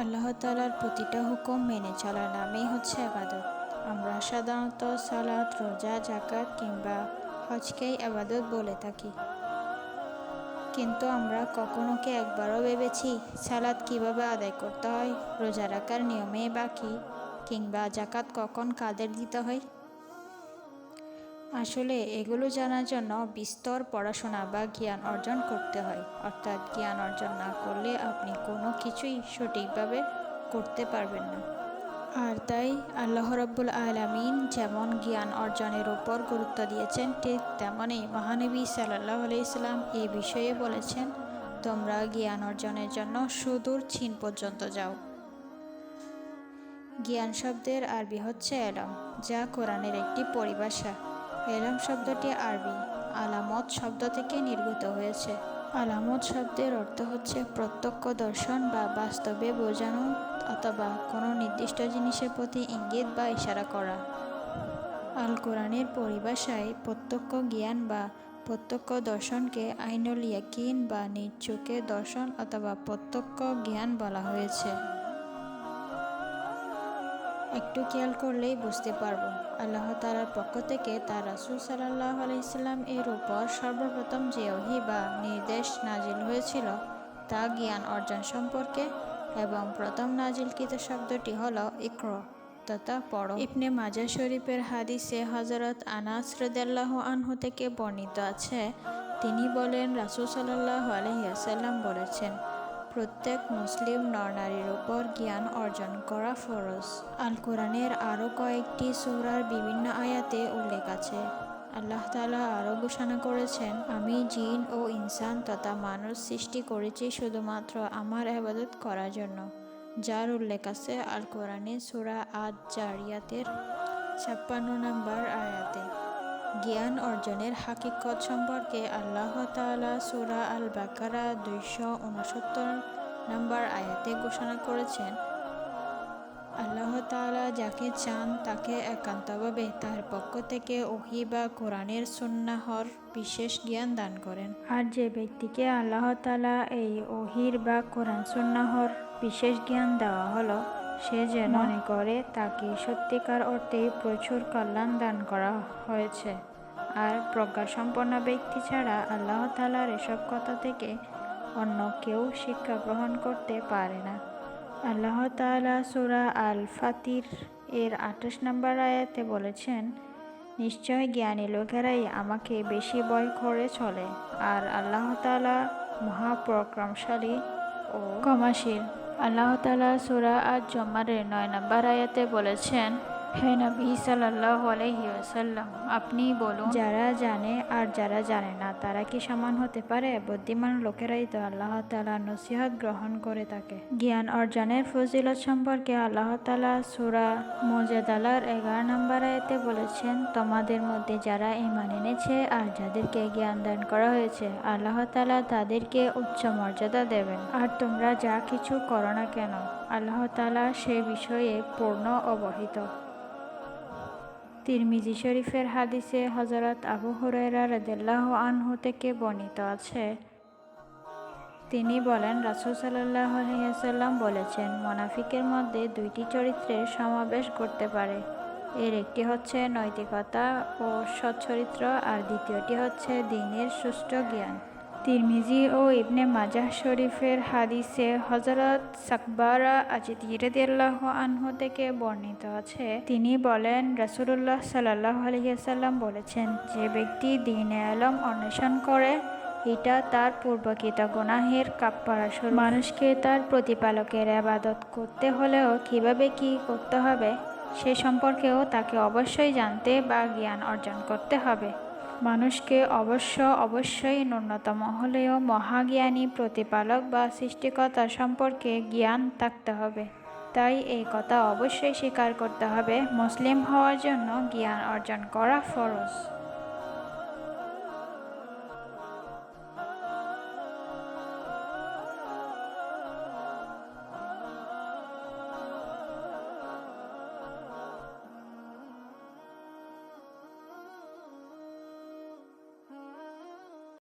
আল্লাহ তালার প্রতিটা হুকুম মেনে চলার নামেই হচ্ছে আবাদত। আমরা সাধারণত সালাদ রোজা জাকাত কিংবা হজকেই আবাদত বলে থাকি। কিন্তু আমরা কখনো কি একবারও ভেবেছি সালাদ কীভাবে আদায় করতে হয়, রোজা রাখার নিয়মে বাকি কিংবা জাকাত কখন কাদের দিতে হয়? আসলে এগুলো জানার জন্য বিস্তর পড়াশোনা বা জ্ঞান অর্জন করতে হয়। অর্থাৎ জ্ঞান অর্জন না করলে আপনি কোনো কিছুই সঠিকভাবে করতে পারবেন না। আর তাই আল্লাহ রব্বুল আলমিন যেমন জ্ঞান অর্জনের উপর গুরুত্ব দিয়েছেন, ঠিক তেমনই মহানবী সাল্লাহ আলাইসাল্লাম এই বিষয়ে বলেছেন, তোমরা জ্ঞান অর্জনের জন্য সুদূর চীন পর্যন্ত যাও। জ্ঞান শব্দের আরবি হচ্ছে এলম যা কোরআনের একটি পরিভাষা। এলম শব্দটি আরবি। আলামত শব্দ থেকে নির্গত হয়েছে। আলামত শব্দের অর্থ হচ্ছে প্রত্যক্ষ দর্শন বা বাস্তবে বোঝানো অথবা কোনো নির্দিষ্ট জিনিসের প্রতি ইঙ্গিত বা ইশারা করা। আল কোরআনের পরিভাষায় প্রত্যক্ষ জ্ঞান বা প্রত্যক্ষ দর্শনকে আইনুল ইয়াকিন বা নিজ চোখে দর্শন অথবা প্রত্যক্ষ জ্ঞান বলা হয়েছে। একটু খেয়াল করলেই বুঝতে পারব। আল্লাহ তালার পক্ষ থেকে তার রাসুল সাল্লাহ আলাইসাল্লাম এর উপর সর্বপ্রথম যে ওহি বা নির্দেশ নাজিল হয়েছিল, তা জ্ঞান অর্জন সম্পর্কে এবং প্রথম নাজিলকৃত শব্দটি হল ইক্র। তথা পড়ো ইবনে মাজা শরীফের হাদিসে হজরত আনাস রদাল্লাহ আনহু থেকে বর্ণিত আছে, তিনি বলেন রাসুল সাল্লাহ আলহিয়াসাল্লাম বলেছেন প্রত্যেক মুসলিম নরনারীর উপর জ্ঞান অর্জন করা ফরজ। আল কোরআনের আরও কয়েকটি সৌরার বিভিন্ন আয়াতে উল্লেখ আছে। আল্লাহ তালা আরও ঘোষণা করেছেন, আমি জিন ও ইনসান তথা মানুষ সৃষ্টি করেছি শুধুমাত্র আমার আবাদত করার জন্য, যার উল্লেখ আছে আল কোরআনে সুরা আদ জারিয়াতের ছাপ্পান্ন নম্বর আয়াতে। জ্ঞান অর্জনের হাকিকত সম্পর্কে আল্লাহ তালা সুরা আল বাকারা দুইশো উনসত্তর নম্বর আয়াতে ঘোষণা করেছেন। আল্লাহ তালা যাকে চান তাকে একান্তভাবে তার পক্ষ থেকে ওহি বা কোরআনের সুন্নাহর বিশেষ জ্ঞান দান করেন। আর যে ব্যক্তিকে আল্লাহ তালা এই ওহির বা কোরআন সুন্নাহর বিশেষ জ্ঞান দেওয়া হলো সে যেন মনে করে তাকে সত্যিকার অর্থে প্রচুর কল্যাণ দান করা হয়েছে। আর প্রজ্ঞাসম্পন্ন ব্যক্তি ছাড়া আল্লাহ তালার এসব কথা থেকে অন্য কেউ শিক্ষা গ্রহণ করতে পারে না। আল্লাহ তালা সুরা আল ফাতির এর আঠাশ নম্বর আয়াতে বলেছেন, নিশ্চয় জ্ঞানী লোকেরাই আমাকে বেশি ভয় করে চলে, আর আল্লাহ তালা মহাপরাক্রমশালী ও ক্ষমাশীল। আল্লাহ তালা সুরা আজ জমারের নয় নম্বর আয়াতে বলেছেন হে নবী সাল্লাহ আলহি আসাল্লাম আপনি বলুন, যারা জানে আর যারা জানে না, তারা কি সমান হতে পারে? বুদ্ধিমান লোকেরাই তো আল্লাহ তালা নসিহত গ্রহণ করে থাকে। জ্ঞান অর্জনের ফজিলত সম্পর্কে আল্লাহ তালা সুরা মজাদালার এগারো নম্বর আয়তে বলেছেন, তোমাদের মধ্যে যারা ইমান এনেছে আর যাদেরকে জ্ঞান দান করা হয়েছে, আল্লাহ তালা তাদেরকে উচ্চ মর্যাদা দেবেন। আর তোমরা যা কিছু করো না কেন, আল্লাহ তালা সে বিষয়ে পূর্ণ অবহিত। তিরমিজি শরীফের হাদিসে হজরত আবু হুরাইরা রদাল্লাহ আনহু থেকে বর্ণিত আছে। তিনি বলেন, রাসুল সাল্লাহ আলহিহাসাল্লাম বলেছেন, মোনাফিকের মধ্যে দুইটি চরিত্রের সমাবেশ করতে পারে। এর একটি হচ্ছে নৈতিকতা ও সচ্চরিত্র, আর দ্বিতীয়টি হচ্ছে দিনের সুষ্ঠু জ্ঞান। তিরমিজি ও ইবনে মাজাহ শরীফের হাদিসে হজরত সাকবারা আজিদিরদাল্লাহ আনহু থেকে বর্ণিত আছে। তিনি বলেন রসুল্লাহ সাল্লাহ আলহিহাসাল্লাম বলেছেন, যে ব্যক্তি দিনে আলম অন্বেষণ করে, এটা তার পূর্বকৃত গুনাহের কাপ্পারা মানুষকে তার প্রতিপালকের আবাদত করতে হলেও কীভাবে কি করতে হবে, সে সম্পর্কেও তাকে অবশ্যই জানতে বা জ্ঞান অর্জন করতে হবে। মানুষকে অবশ্য অবশ্যই ন্যূনতম হলেও মহাজ্ঞানী প্রতিপালক বা সৃষ্টিকতা সম্পর্কে জ্ঞান থাকতে হবে। তাই এই কথা অবশ্যই স্বীকার করতে হবে। মুসলিম হওয়ার জন্য জ্ঞান অর্জন করা ফরজ।